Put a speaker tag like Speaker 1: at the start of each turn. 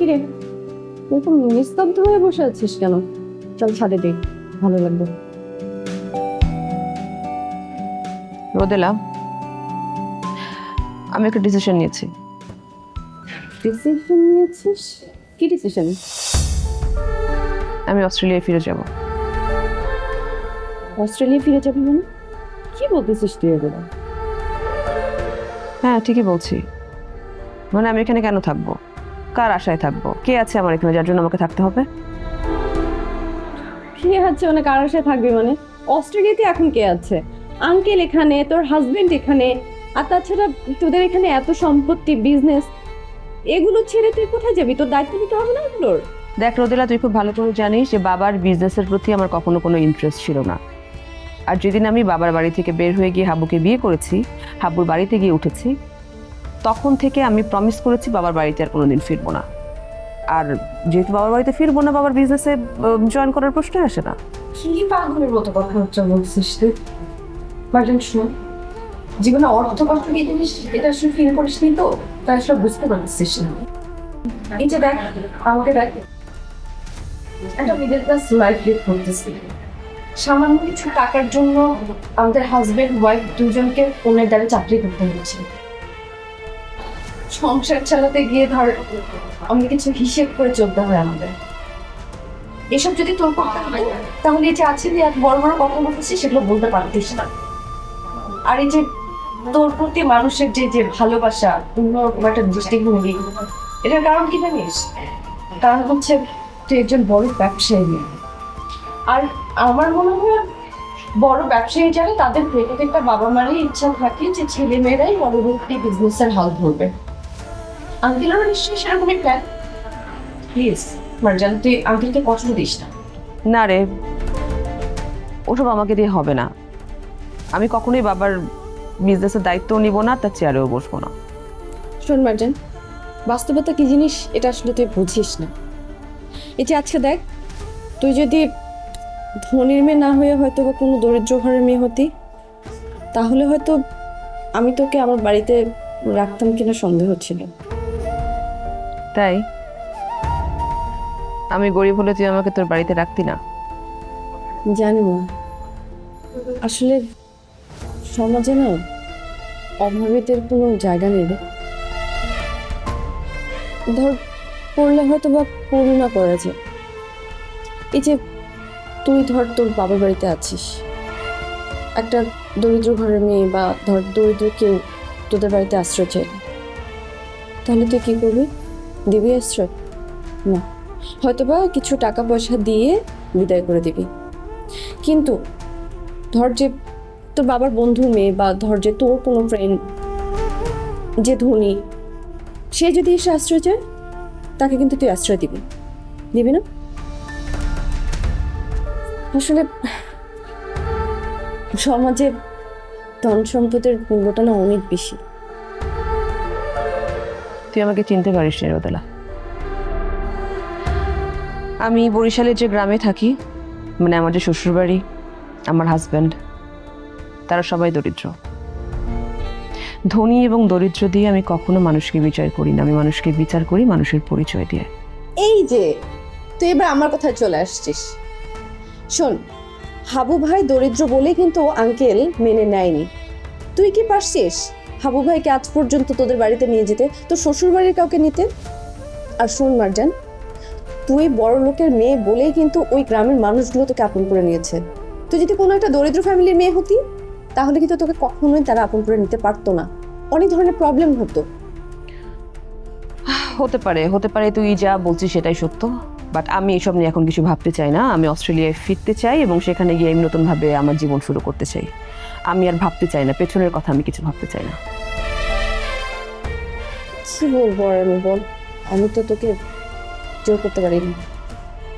Speaker 1: কিরে? এরকম নিস্তব্ধ হয়ে বসে আছিস কেন? চল ছাদে দিই ভালো লাগবে।
Speaker 2: রোদেলা আমি একটা ডিসিশন নিয়েছি।
Speaker 1: ডিসিশন নিয়েছিস? কি ডিসিশন
Speaker 2: আমি অস্ট্রেলিয়ায় ফিরে যাব।
Speaker 1: অস্ট্রেলিয়া ফিরে যাবি মানে? কি বলতেছিস তুই এগুলো?
Speaker 2: হ্যাঁ ঠিকই বলছি। মানে আমি এখানে কেন থাকব? কার আশায় থাকব? কে আছে আমার এখানে যার জন্য আমাকে থাকতে হবে?
Speaker 1: কে আছে মানে কার আশায় থাকবি মানে? অস্ট্রেলিয়াতে এখন কে আছে? আঙ্কেল এখানে তোর হাজবেন্ড এখানে আর তাছাড়া তোদের এখানে এত সম্পত্তি বিজনেস এগুলো ছেড়ে তুই কোথায় যাবি? তোর দায়িত্ব নিতে হবে না এগুলোর?
Speaker 2: দেখ রোদেলা তুই খুব ভালো করে জানিস যে বাবার বিজনেসের প্রতি আমার কখনো কোনো ইন্টারেস্ট ছিল না। আর যেদিন আমি বাবার বাড়ি থেকে বের হয়ে গিয়ে হাবুকে বিয়ে করেছি হাবুর বাড়িতে গিয়ে উঠেছি তখন থেকে আমি প্রমিস করেছি বাবার বাড়িতে আর কোনোদিন ফিরবো না। আর যেহেতু বাবার বাড়িতে ফিরবো না, বাবার বিজনেসে জয়েন করার প্রশ্নই আসে না।
Speaker 3: কি পাগলের মতো কথা হচ্ছে বলছিস তুই? জীবনে অর্থ কষ্ট কি জিনিস? এটা আসলে ফিল করিস নি তো, তাই আসলে বুঝতে পারছিস না। এই যে দেখ, আমাকে দেখ। একটা মিডল ক্লাস লাইফ লিড করতেছি। সামান্য কিছু টাকার জন্য আমাদের হাজবেন্ড ওয়াইফ দুজনকে ফোনের দ্বারা চাকরি করতে হচ্ছে। সংসার চালাতে গিয়ে ধর আমাদের কিছু হিসেব করে চলতে হয় আমাদের। এসব যদি তোর করতে হতো তাহলে এই যে আছে যে এক বড় বড় কথা বলতেছিস, সেগুলো বলতে পারতিস না। আর এই যে তোর প্রতি মানুষের যে যে ভালোবাসা অন্যরকম একটা দৃষ্টিভঙ্গি, এটার কারণ কি জানিস? কারণ হচ্ছে তুই একজন বড় ব্যবসায়ী। আর আমার মনে হয় বড় ব্যবসায়ী যারা, তাদের প্রত্যেকটা বাবা মারই ইচ্ছা থাকে যে ছেলে মেয়েরাই পরবর্তী বিজনেসের হাল ধরবে। আঙ্কেলেরও নিশ্চয়ই সেরকমই প্ল্যান প্লিজ মার্জান তুই আঙ্কেলকে কষ্ট দিস না।
Speaker 2: না রে ওসব আমাকে দিয়ে হবে না। আমি কখনোই বাবার বিজনেসের দায়িত্ব নিব না তার চেয়ারেও বসবো না।
Speaker 1: শোন মার্জান বাস্তবতা কি জিনিস এটা আসলে তুই বুঝিস না। এই যে আজকে দেখ তুই যদি ধনির মেয়ে না হয়ে হয়তো বা কোনো দরিদ্র ঘরের মেয়ে হতি তাহলে হয়তো আমি তোকে আমার বাড়িতে রাখতাম কিনা সন্দেহ ছিল।
Speaker 2: তাই? আমি গরিব হলে তুই আমাকে তোর বাড়িতে রাখতি না।
Speaker 1: জানি না আসলে সমাজে না অভাবিতের কোনো জায়গা নেই। ধর, পড়লে হয়তো বা করুণা করা যায় এই যে তুই ধর তোর বাবার বাড়িতে আছিস। একটা দরিদ্র ঘরের মেয়ে বা ধর দরিদ্র কেউ তোদের বাড়িতে আশ্রয় চাই তাহলে তুই কী করবি? দিবি আশ্রয়? না। হয়তোবা কিছু টাকা পয়সা দিয়ে বিদায় করে দিবি। কিন্তু ধর যে তোর বাবার বন্ধু মেয়ে বা ধর যে তোর কোনো ফ্রেন্ড যে ধনী, সে যদি এসে আশ্রয় চায়, তাকে কিন্তু তুই আশ্রয় দিবি। দিবি না? আসলে সমাজে ধন সম্পদের মূল্যটা না অনেক বেশি।
Speaker 2: তুই আমাকে চিনতে পারিস নি আমি বরিশালের যে গ্রামে থাকি মানে আমার যে শ্বশুরবাড়ি, আমার হাজব্যান্ড তারা সবাই দরিদ্র। ধনী এবং দরিদ্র দিয়ে আমি কখনো মানুষকে বিচার করি না, আমি মানুষকে বিচার করি মানুষের পরিচয় দিয়ে।
Speaker 1: এই যে, তুই এবার আমার কথায় চলে আসছিস। শোন, হাবু ভাই দরিদ্র বলে কিন্তু আঙ্কেল মেনে নেয়নি। তুই কি পারছিস? হাবু ভাইকে আজ পর্যন্ত তোদের বাড়িতে নিয়ে যেতে তো শ্বশুর বাড়ির কাউকে নিতে? আর শোন মারজান, তুই বড় লোকের মেয়ে বলেই কিন্তু ওই গ্রামের মানুষগুলো তোকে আপন করে নিয়েছে। তুই যদি কোনো একটা দরিদ্র ফ্যামিলির মেয়ে হতি, তাহলে কিন্তু তোকে কখনোই তারা আপন করে নিতে পারতো না। অনেক ধরনের প্রবলেম হতো।
Speaker 2: হতে পারে হতে পারে তুই যা বলছিস সেটাই সত্য। বাট আমি এসব নিয়ে এখন কিছু ভাবতে চাই না। আমি অস্ট্রেলিয়ায় ফিরতে চাই এবং সেখানে গিয়ে আমি নতুনভাবে আমার জীবন শুরু করতে চাই। আমি আর ভাবতে চাই না, পেছনের কথা আমি কিছু ভাবতে চাই না।
Speaker 1: কি বলব আর আমি বল? আমি তো তোকে জোর করতে পারিনি।